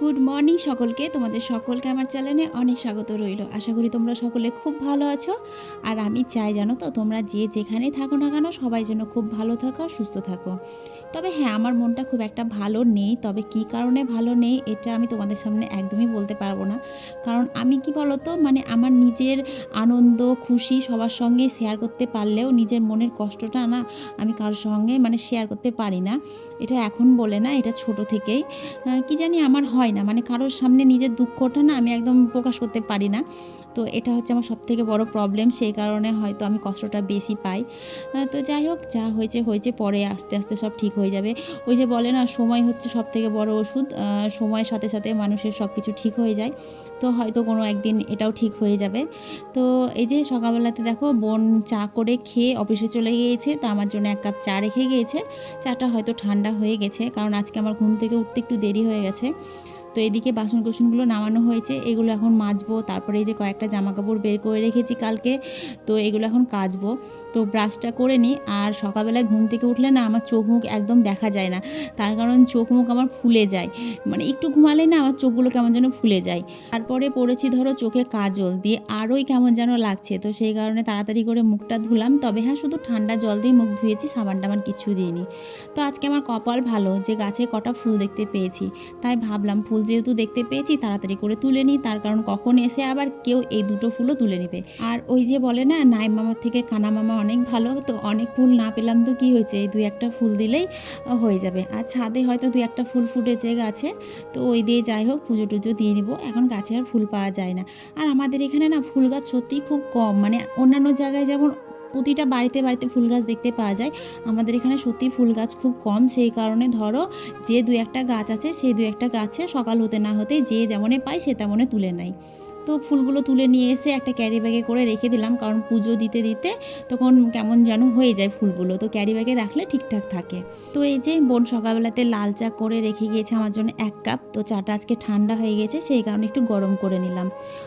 Good morning সকলকে। তোমাদের সকলকে আমার চ্যানেলে অনেক স্বাগত রইল। আশা করি তোমরা সকলে খুব ভালো আছো। আর আমি চাই জানো তো, তোমরা যে যেখানেই থাকো না কেন, সবাই যেন খুব ভালো থাকো সুস্থ থাকো। তবে হ্যাঁ আমার মনটা খুব একটা ভালো নেই। তবে কি কারণে ভালো নেই, এটা আমি তোমাদের সামনে একদমই বলতে পারব না। কারণ আমি কি বলতো মানে আমার নিজের আনন্দ, খুশি সবার সঙ্গে শেয়ার করতে পারলেও নিজের মনের কষ্টটা না আমি কারোর সঙ্গে মানে শেয়ার করতে পারি না। এটা এখন বলে না, এটা ছোট থেকেই। কি জানি আমার হয় না। মানে কারোর সামনে নিজের দুঃখটা না আমি একদম প্রকাশ করতে পারি না। তো এটা হচ্ছে আমার সব থেকে বড় প্রবলেম সেই কারণে হয়তো আমি কষ্টটা বেশি পাই। তো যাই হোক, যা হয়েছে হয়েছে, পরে আস্তে আস্তে সব ঠিক হয়ে যাবে। ওই যে বলে না, সময় হচ্ছে সব থেকে বড় ওষুধ। সময়ের সাথে সাথে মানুষের সব কিছু ঠিক হয়ে যায়। তো হয়তো কোনো একদিন এটাও ঠিক হয়ে যাবে। তো এই যে সকালবেলাতে দেখো, বোন চা করে খেয়ে অফিসে চলে গিয়েছে। তো আমার জন্য এক কাপ চা রেখে গিয়েছে। চাটা হয়তো ঠান্ডা হয়ে গেছে। কারণ আজকে আমার ঘুম থেকে উঠতে একটু দেরি হয়ে গেছে। তো এদিকে বাসন কুসনগুলো নামানো হয়েছে, এগুলো এখন মাজবো, তারপরে এই যে কয়েকটা জামা কাপড় বের করে রেখেছি কালকে, তো এগুলো এখন কাচবো। তো ব্রাশটা করে নিই আর সকালবেলায় ঘুম থেকে উঠলে না আমার চোখ মুখ একদম দেখা যায় না। তার কারণ চোখ মুখ আমার ফুলে যায়। মানে একটু ঘুমালে না আমার চোখগুলো কেমন যেন ফুলে যায়। তারপরে পড়েছি ধরো চোখে কাজল, দিয়ে আরোই কেমন যেন লাগছে। তো সেই কারণে তাড়াতাড়ি করে মুখটা ধুলাম। তবে হ্যাঁ শুধু ঠান্ডা জল দিয়ে মুখ ধুয়েছি, সাবান টাবান কিছু দিইনি। তো আজকে আমার কপাল ভালো, যে গাছে কটা ফুল দেখতে পেয়েছি। তাই ভাবলাম ফুল যেহেতু দেখতে পেয়েছি, তাড়াতাড়ি করে তুলে নিই। তার কারণ কখন এসে আবার কেউ এই দুটো ফুলও তুলে নেবে। আর ওই যে বলে না নাই মামার থেকে কানা মামা অনেক ভালো, তো অনেক ফুল না পেলাম তো কি হয়েছে? এই দুই একটা ফুল দিলেই হয়ে যাবে। আর ছাদে হয়তো দুই একটা ফুল ফুটেছে গাছে, তো ওই দিয়ে যাই হোক, পুজো টুজো দিয়ে নিব। এখন গাছে আর ফুল পাওয়া যায় না। আর আমাদের এখানে না, ফুল গাছ সত্যিই খুব কম। মানে অন্যান্য জায়গায় যেমন প্রতিটা বাড়িতে বাড়িতে ফুল গাছ দেখতে পাওয়া যায়, আমাদের এখানে সত্যি ফুল গাছ খুব কম। সেই কারণে ধরো, যে দু একটা গাছ আছে সেই দু একটা গাছে সকাল হতে না হতে যে যেমনে পায়, সে তেমনে তুলে নেয়। তো ফুলগুলো তুলে নিয়ে এসে একটা ক্যারি ব্যাগে করে রেখে দিলাম। কারণ পুজো দিতে দিতে তখন কেমন যেন হয়ে যায় ফুলগুলো। তো ক্যারি ব্যাগে রাখলে ঠিকঠাক থাকে। তো এই যে বোন সকালবেলাতে লাল চা করে রেখে গিয়েছে আমার জন্য এক কাপ তো চাটা আজকে ঠান্ডা হয়ে গেছে, সেই কারণে একটু গরম করে নিলাম।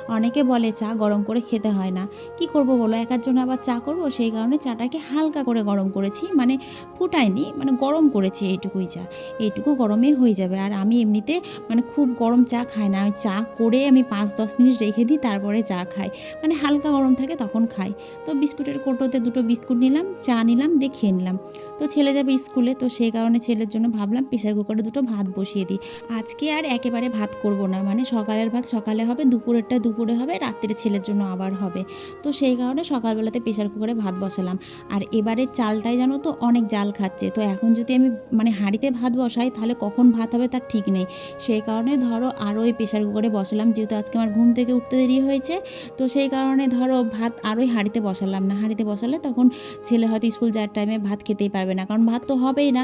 অনেকে বলে চা গরম করে খেতে হয় না। কি করব বলো? একার জন্য আবার চা করব, সেই কারণে চাটাকে হালকা করে গরম করেছি। মানে ফুটাইনি মানে গরম করেছি এইটুকুই চা। এইটুকু গরমে হয়ে যাবে। আর আমি এমনিতে মানে খুব গরম চা খাই না। চা করে আমি পাঁচ দশ মিনিট রেখে দিই, তারপরে চা খাই। মানে হালকা গরম থাকে তখন খাই। তো বিস্কুটের কোটোতে দুটো বিস্কুট নিলাম, চা নিলাম, দিয়ে খেয়ে নিলাম। তো ছেলে যাবে স্কুলে, তো সেই কারণে ছেলের জন্য ভাবলাম প্রেসার কুকারে দুটো ভাত বসিয়ে দিই। আজকে আর একেবারে ভাত করব না মানে সকালের ভাত সকালে হবে, দুপুরেরটা দুপুরে হবে রাত্রে ছেলের জন্য আবার হবে। তো সেই কারণে সকালবেলাতে প্রেসার কুকারে ভাত বসালাম। আর এবারে চালটাই জানো তো অনেক জাল খাচ্ছে, তো এখন যদি আমি মানে হাঁড়িতে ভাত বসাই, তাহলে কখন ভাত হবে তার ঠিক নেই। সেই কারণে ধরো আরও ওই প্রেসার কুকারে বসালাম, যেহেতু আজকে আমার ঘুম থেকে উঠতে দেরি হয়েছে, তো সেই কারণে ধরো ভাত আরোই হাঁড়িতে বসালাম না। হাঁড়িতে বসালে তখন ছেলে হয়তো স্কুল যাওয়ার টাইমে ভাত খেতেই পারবে না, কারণ ভাত তো হবেই না।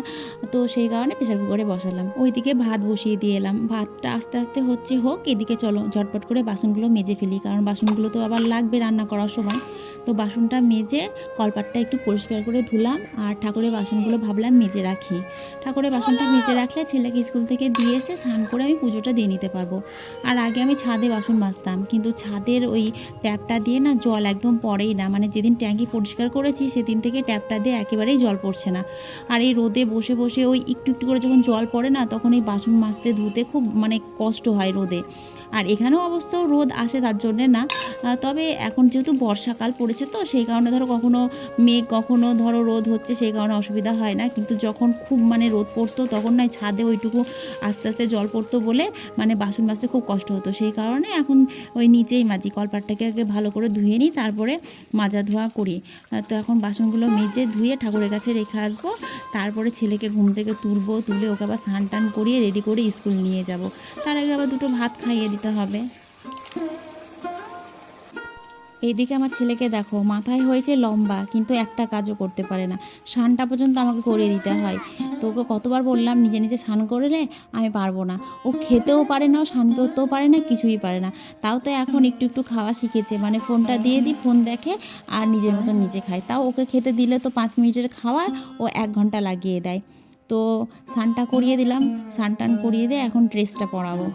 তো সেই কারণে প্রেশার কুকারে বসালাম। ওইদিকে ভাত বসিয়ে দিয়ে এলাম। ভাতটা আস্তে আস্তে হচ্ছে হোক, এদিকে চলো, ঝটপট করে বাসনগুলো মেজে ফেলি, কারণ বাসনগুলো তো আবার লাগবে রান্না করার সময়। তো বাসনটা মেজে কলপাটটা একটু পরিষ্কার করে ধুলাম আর ঠাকুরের বাসনগুলো ভাবলাম মেজে রাখি। ঠাকুরের বাসনটা মেজে রাখলে ছেলেকে স্কুল থেকে দিয়ে এসে স্নান করে আমি পুজোটা দিয়ে নিতে পারব। আর আগে আমি ছাদে বাসন মাজতাম, কিন্তু ছাদের ওই ট্যাপটা দিয়ে না জল একদম পড়েই না। মানে যেদিন ট্যাঙ্কি পরিষ্কার করেছি, সেদিন থেকে ট্যাপটা দিয়ে একেবারেই জল পড়ছে না। আর এই রোদে বসে বসে ওই একটু একটু করে যখন জল পড়ে না, তখন এই বাসন মাজতে, ধুতে খুব মানে কষ্ট হয় রোদে। আর এখানেও অবশ্য রোদ আসে তার জন্যে না। তবে এখন যেহেতু বর্ষাকাল পড়েছে তো, সেই কারণে ধরো কখনো মেঘ, কখনো ধরো রোদ হচ্ছে সেই কারণে অসুবিধা হয় না। কিন্তু যখন খুব মানে রোদ পড়তো তখন নয়, ছাদে ওইটুকু আস্তে আস্তে জল পড়তো বলে মানে বাসন মাজতে খুব কষ্ট হতো। সেই কারণে এখন ওই নিচেই মাজি কলপাটটাকে আগে ভালো করে ধুয়ে নিই, তারপরে মাজা ধোয়া করি। তো এখন বাসনগুলো মেজে ধুয়ে ঠাকুরের কাছে রেখে আসব। তারপরে ছেলেকে ঘুম থেকে তুলবো, তুলে ওকে আবার স্নান টান করিয়ে রেডি করে স্কুল নিয়ে যাব। তার আগে আবার দুটো ভাত খাইয়ে দিতে হবে। এইদিকে আমার ছেলেকে দেখো, মাথায় হয়েছে লম্বা, কিন্তু একটা কাজও করতে পারে না। স্নানটা পর্যন্ত আমাকে করে দিতে হয়। তো ওকে কতবার বললাম, নিজে নিজে স্নান করলে আমি পারব না। ও খেতেও পারে না, ও স্নান করতেও পারে না, কিছুই পারে না। তাও তো এখন একটু একটু খাওয়া শিখেছে। মানে ফোনটা দিয়ে দিই ফোন দেখে, আর নিজের মতো নিজে খায়। তাও ওকে খেতে দিলে তো পাঁচ মিনিটের খাওয়ার, ও এক ঘণ্টা লাগিয়ে দেয়। তো স্নানটা করিয়ে দিলাম স্নান টান করিয়ে দিয়ে এখন ড্রেসটা পরাবো।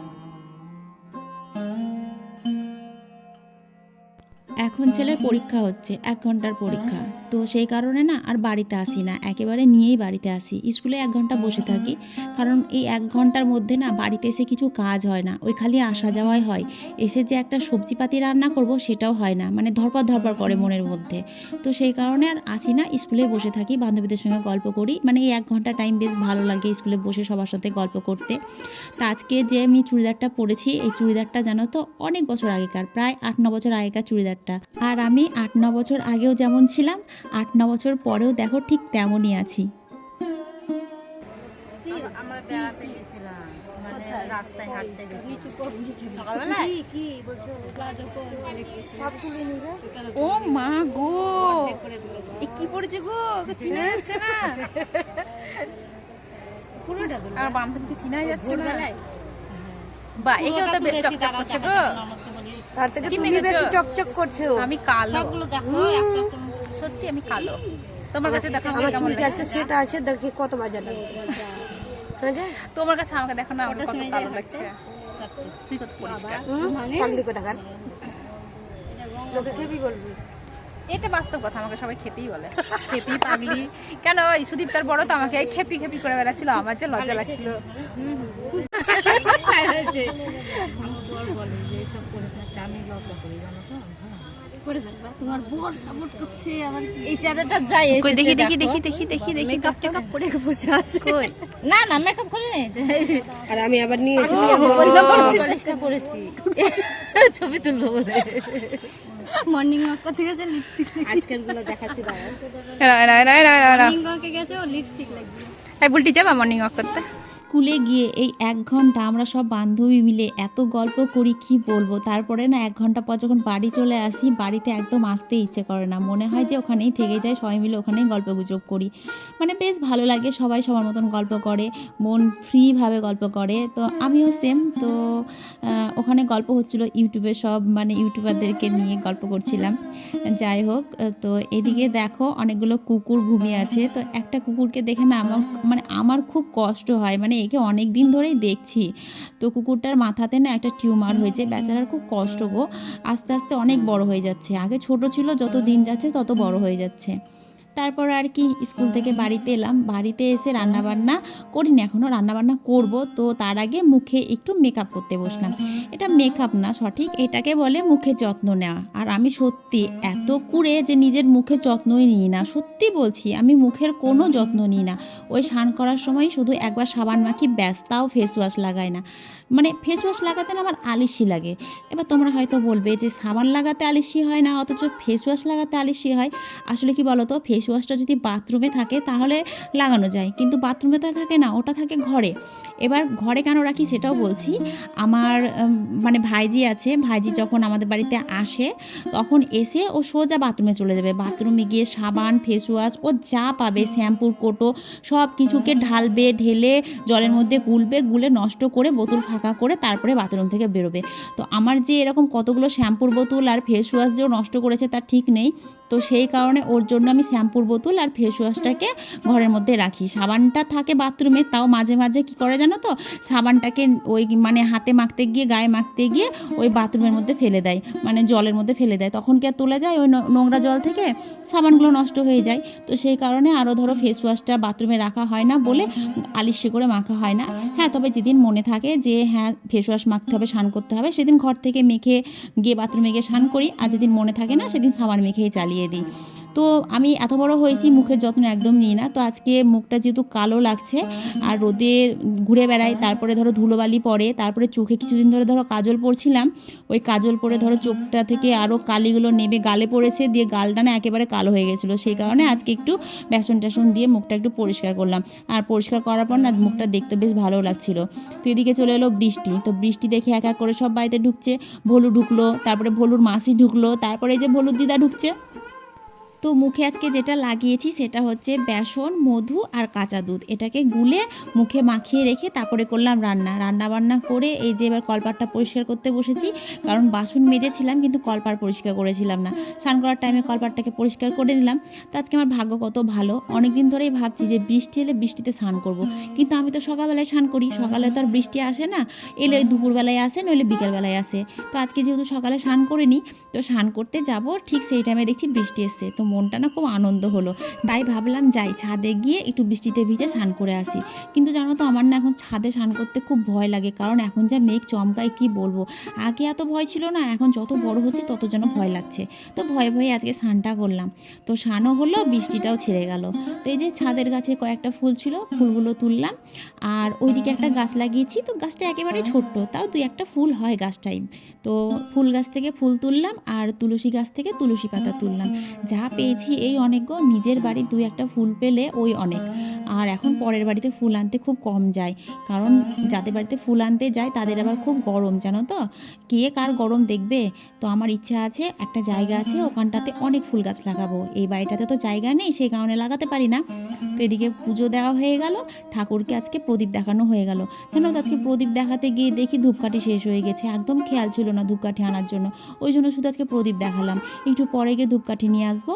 এখন ছেলের পরীক্ষা হচ্ছে এক ঘণ্টার পরীক্ষা। তো সেই কারণে না আর বাড়িতে আসি না। একেবারে নিয়েই বাড়িতে আসি। স্কুলে এক ঘণ্টা বসে থাকি। কারণ এই এক ঘণ্টার মধ্যে না বাড়িতে এসে কিছু কাজ হয় না। ওই খালি আসা যাওয়াই হয়। এসে যে একটা সবজিপাতি রান্না করব সেটাও হয় না। মানে ধরপর ধরপর করে মনের মধ্যে। তো সেই কারণে আর আসি না। স্কুলে বসে থাকি। বান্ধবীদের সঙ্গে গল্প করি। মানে এই এক ঘণ্টা টাইম বেশ ভালো লাগে স্কুলে বসে সবার সাথে গল্প করতে। তা আজকে যে আমি চুড়িদারটা পরেছি, এই চুড়িদারটা জানো তো, অনেক বছর আগেকার, প্রায় আট ন বছর আগেকার চুড়িদারটা। আর আমি আট ন বছর আগেও যেমন ছিলাম আট ন বছর পরেও দেখো ঠিক তেমনই আছি। আমরা বেড়াতে গেছিলাম মানে রাস্তায় হাঁটতে গেছি নিচু কর নিচু সকালবেলায়? কি কি বলছো? সব তুলে নিয়ে যা। ও মা গো! এ কি পড়েছে গো? ওকে চিনা যাচ্ছে না। পুরোটা আর বান্ধবীকে চিনা যাচ্ছে না। বা একেও তো বেশ চকচক করছে গো। তার থেকে তুমি বেশি চকচক করছ? আমি কালো। সবগুলো দেখো একটা একটা সত্যি আমি কালো। তোমার কাছে দেখো আমাকে আমার কেমন চুলটা আজকে সেটা আছে দেখি কত বাজার লাগছে। হ্যাঁ তোমার কাছে আমাকে দেখো না আমাকে কটার কত কালো লাগছে। তুই কত পরিষ্কার? মানে? পাগলি কোথাকার? লোকে খেবি বলবি। এটা বাস্তব কথা আমাকে সবাই খেপেই বলে। খেপি পাগলি। কেন এই সুদীপ তার বড় তো আমাকে খেপি খেপি করে বেড়াচ্ছিল আমার যে লজ্জা লাগছিল। আমি লজ্জা করি জানো তো? করে থাকবা তোমার বর সাপোর্ট করছে আবার এই চ্যানেলটা যাই কই দেখি দেখি দেখি দেখি দেখি দেখি মেকআপ টেকআপ করে বসে আছে। কই? না না মেকআপ করে নিয়েছে আর আমি আবার করেছি। ছবি তুলবো বলে। মর্নিং ওয়াক করতে গেছে লিপস্টিক আজকেরগুলো দেখাচ্ছি দাঁড়া মর্নিং ওয়াকে গেছে ও লিপস্টিক লাগবে। এই বুলটি যাবা মর্নিং ওয়াক করতে? স্কুলে গিয়ে এই এক ঘণ্টা আমরা সব বান্ধবী মিলে এত গল্প করি, কি বলব? তারপরে না এক ঘণ্টা পর যখন বাড়ি চলে আসি, বাড়িতে একদম আসতে ইচ্ছে করে না। মনে হয় যে ওখানেই থেকে যায় সবাই মিলে ওখানেই গল্প গুজব করি। মানে বেশ ভালো লাগে, সবাই সবার মতন গল্প করে, মন ফ্রিভাবে গল্প করে। তো আমিও সেম তো ওখানে গল্প হচ্ছিল ইউটিউবে, সব মানে ইউটিউবারদেরকে নিয়ে গল্প করছিলাম। যাই হোক, তো এদিকে দেখো অনেকগুলো কুকুর ঘুমিয়ে আছে। তো একটা কুকুরকে দেখে না আমার মানে আমার খুব কষ্ট হয়। মানে একে অনেক দিন ধরেই দেখছি। তো কুকুরটার মাথাতে না একটা টিউমার হয়েছে, বেচারার খুব কষ্ট গো। আস্তে আস্তে অনেক বড় হয়ে যাচ্ছে। আগে ছোট ছিল, যত দিন যাচ্ছে তত বড় হয়ে যাচ্ছে। তারপর আর কি স্কুল থেকে বাড়িতে এলাম। বাড়িতে এসে রান্নাবান্না করিনি এখনও রান্নাবান্না করব। তো তার আগে মুখে একটু মেকআপ করতে বসলাম। এটা মেকআপ না, সঠিক এটাকে বলে মুখে যত্ন নেওয়া। আর আমি সত্যি এত কুড়ে যে নিজের মুখের যত্নই নিই না। সত্যি বলছি, আমি মুখের কোনো যত্ন নিই না। ওই স্নান করার সময় শুধু একবার সাবান মাখি, ব্যাস, তাও ফেস ওয়াশ লাগাই না। মানে ফেস ওয়াশ লাগাতে না আমার আলিশি লাগে। এবার তোমরা হয়তো বলবে যে সাবান লাগাতে আলিশি হয় না, অথচ ফেস ওয়াশ লাগাতে আলিশি হয়। আসলে কি বলো তো ফেস ওয়াশটা যদি বাথরুমে থাকে, তাহলে লাগানো যায়। কিন্তু বাথরুমে তো থাকে না, ওটা থাকে ঘরে। এবার ঘরে কেন রাখি সেটাও বলছি। আমার মানে ভাইজি আছে, ভাইজি যখন আমাদের বাড়িতে আসে, তখন এসে ও সোজা বাথরুমে চলে যাবে। বাথরুমে গিয়ে সাবান ফেস ওয়াশ ও যা পাবে শ্যাম্পুর কোটো সব কিছুকে ঢালবে, ঢেলে, জলের মধ্যে গুলবে, গুলে নষ্ট করে বোতল ফাঁকা করে তারপরে বাথরুম থেকে বেরোবে। তো আমার যে এরকম কতগুলো শ্যাম্পুর বোতল আর ফেস ওয়াশ যেও নষ্ট করেছে, তার ঠিক নেই। তো সেই কারণে ওর জন্য আমি শ্যাম্পুর বোতল আর ফেস ওয়াশটাকে ঘরের মধ্যে রাখি। সাবানটা থাকে বাথরুমে, তাও মাঝে মাঝে কি করে জানো তো? সাবানটাকে ওই মানে হাতে মাখতে গিয়ে, গায়ে মাখতে গিয়ে ওই বাথরুমের মধ্যে ফেলে দেয় মানে জলের মধ্যে ফেলে দেয়। তখন কি আর তোলা যায়? ওই নোংরা জল থেকে সাবানগুলো নষ্ট হয়ে যায়। তো সেই কারণে আরও ধরো ফেস ওয়াশটা বাথরুমে রাখা হয় না বলে আলিশি করে মাখা হয় না। হ্যাঁ তবে যেদিন মনে থাকে যে হ্যাঁ ফেস ওয়াশ মাখতে হবে, স্নান করতে হবে, সেদিন ঘর থেকে মেখে গিয়ে বাথরুমে গিয়ে স্নান করি। আর যেদিন মনে থাকে না, সেদিন সাবান মেখেই চালিয়ে দিই। তো আমি এত বড় হয়েছি, মুখের যত্ন একদম নিই না। তো আজকে মুখটা যেহেতু কালো লাগছে, আর রোদে ঘুরে বেড়াই, তারপরে ধরো ধুলোবালি পড়ে তারপরে চোখে কিছুদিন ধরে ধরো কাজল পরছিলাম, ওই কাজল পরে ধরো চোখটা থেকে আরও কালিগুলো নেবে, গালে পড়েছে, দিয়ে গালটা না একেবারে কালো হয়ে গেছিল। সেই কারণে আজকে একটু বেসন টেসন দিয়ে মুখটা একটু পরিষ্কার করলাম। আর পরিষ্কার করার পর না মুখটা দেখতে বেশ ভালো লাগছিল। তো এদিকে চলে এলো বৃষ্টি। তো বৃষ্টি দেখে এক এক করে সব বাড়িতে ঢুকছে। ভলু ঢুকলো, তারপরে ভলুর মাসি ঢুকলো, তারপরে এই যে ভলুর দিদা ঢুকছে। তো মুখে আজকে যেটা লাগিয়েছি সেটা হচ্ছে বেসন, মধু আর কাঁচা দুধ। এটাকে গুলে মুখে মাখিয়ে রেখে তারপরে করলাম রান্না। রান্না বান্না করে এই যে এবার কলপাটটা পরিষ্কার করতে বসেছি, কারণ বাসন মেজেছিলাম কিন্তু কলপার পরিষ্কার করেছিলাম না। স্নান করার টাইমে কলপারটাকে পরিষ্কার করে নিলাম। তো আজকে আমার ভাগ্য কত ভালো। অনেক দিন ধরেই ভাবছি যে বৃষ্টি এলে বৃষ্টিতে স্নান করব। কিন্তু আমি তো সকালবেলায় স্নান করি, সকালে তো আর বৃষ্টি আসে না। এলে দুপুরবেলায় আসে, নইলে বিকেলবেলায় আসে। তো আজকে যেহেতু সকালে স্নান করিনি, তো স্নান করতে যাব, ঠিক সেই টাইমে দেখছি বৃষ্টি এসছে। তো মনটা না খুব আনন্দ হলো। তাই ভাবলাম যাই, ছাদে গিয়ে একটু বৃষ্টিতে ভিজে স্নান করে আসি। কিন্তু জানো তো, আমার না এখন ছাদে স্নান করতে খুব ভয় লাগে। কারণ এখন যা মেঘ চমকায়, কি বলব? আগে এত ভয় ছিল না, এখন যত বড় হচ্ছে, তত যেন ভয় লাগছে। তো ভয়ে ভয়ে আজকে স্নানটা করলাম। তো স্নানও হলো, বৃষ্টিটাও ছেড়ে গেল। তো এই যে ছাদের গাছে কয়েকটা ফুল ছিল, ফুলগুলো তুললাম। আর ওইদিকে একটা গাছ লাগিয়েছি। তো গাছটা একেবারে ছোট্ট, তাও দুই একটা ফুল হয় গাছটাই। তো ফুল গাছ থেকে ফুল তুললাম, আর তুলসী গাছ থেকে তুলসী পাতা তুললাম। যা পেয়েছি এই অনেক নিজের বাড়ির দুই একটা ফুল পেলে ওই অনেক। আর এখন পরের বাড়িতে ফুল আনতে খুব কম যায়। কারণ যাদের বাড়িতে ফুল আনতে যায়, তাদের আবার খুব গরম, জানো তো? কে কার গরম দেখবে? তো আমার ইচ্ছা আছে, একটা জায়গা আছে, ওখানটাতে অনেক ফুল গাছ লাগাবো। এই বাড়িটাতে তো জায়গা নেই, সেই কারণে লাগাতে পারি না। তো এদিকে পুজো দেওয়া হয়ে গেল, ঠাকুরকে আজকে প্রদীপ দেখানো হয়ে গেল। কেন তো, আজকে প্রদীপ দেখাতে গিয়ে দেখি ধূপকাঠি শেষ হয়ে গেছে। একদম খেয়াল ছিল না ধূপকাঠি আনার জন্য। ওই জন্য শুধু আজকে প্রদীপ দেখালাম। একটু পরে গিয়ে ধূপকাঠি নিয়ে আসব,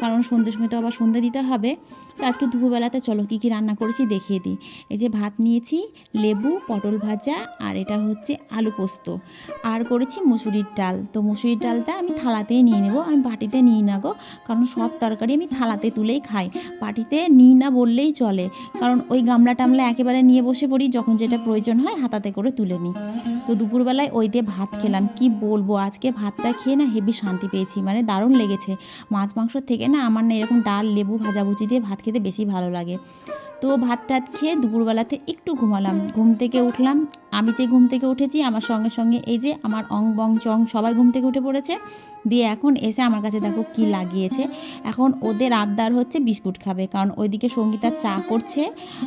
কারণ সন্ধ্যের সময় তো আবার সন্ধ্যা দিতে হবে। তো আজকে দুপুরবেলাতে চলো কী কী রান্না করেছি দেখিয়ে দিই। এই যে ভাত নিয়েছি, লেবু, পটল ভাজা আর এটা হচ্ছে আলু পোস্ত। আর করেছি মুসুরির ডাল। তো মুসুরির ডালটা আমি থালাতেই নিয়ে নেব। আমি বাটিতে নিই না গো, কারণ সব তরকারি আমি থালাতে তুলেই খাই। বাটিতে নিই না বললেই চলে। কারণ ওই গামলা টামলা একেবারে নিয়ে বসে পড়ি, যখন যেটা প্রয়োজন হয় হাতাতে করে তুলে নিই। তো দুপুরবেলায় ওই দিয়ে ভাত খেলাম। কি বলব, আজকে ভাতটা খেয়ে না হেভি শান্তি পেয়েছি মানে দারুণ লেগেছে। মাছ মাংস থেকে না আমার না এরকম ডাল, লেবু, ভাজাভুজি দিয়ে ভাত খেতে বেশি ভালো লাগে। তো ভাত টাত খেয়ে দুপুরবেলাতে একটু ঘুমালাম। ঘুম থেকে উঠলাম। আমি যে ঘুম থেকে উঠেছি, আমার সঙ্গে সঙ্গে এই যে আমার অং বং চং সবাই ঘুম থেকে উঠে পড়েছে। দিয়ে এখন এসে আমার কাছে দেখো কি লাগিয়েছে। এখন ওদের আবদার হচ্ছে বিস্কুট খাবে। কারণ ওইদিকে সঙ্গীতা চা করছে।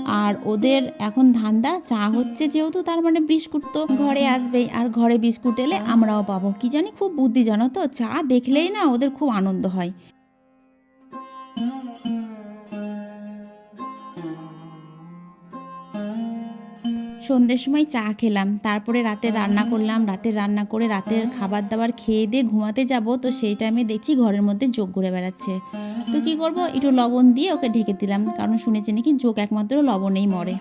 আর ওদের এখন ধান্দা চা হচ্ছে যেহেতু তার মানে বিস্কুট তো ঘরে আসবেই। আর ঘরে বিস্কুট এলে আমরাও পাবো। কি জানি খুব বুদ্ধি জানো তো, চা দেখলেই না ওদের খুব আনন্দ হয়। সন্ধ্যের সময় চা খেলাম। তারপরে রাতে রান্না করলাম। রাতে রান্না করে রাতের খাবার দাবার খেয়ে দিয়ে ঘুমাতে যাব। তো সেই টাইমে দেখছি ঘরের মধ্যে যোগ ঘুরে বেড়াচ্ছে। তো কি করব? একটু লবণ দিয়ে ওকে ঢেকে দিলাম। কারণ শুনেছি নাকি যোগ একমাত্র লবণেই মরে।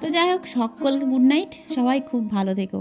তো যাই হোক, সকলকে গুড নাইট সবাই খুব ভালো থেকো।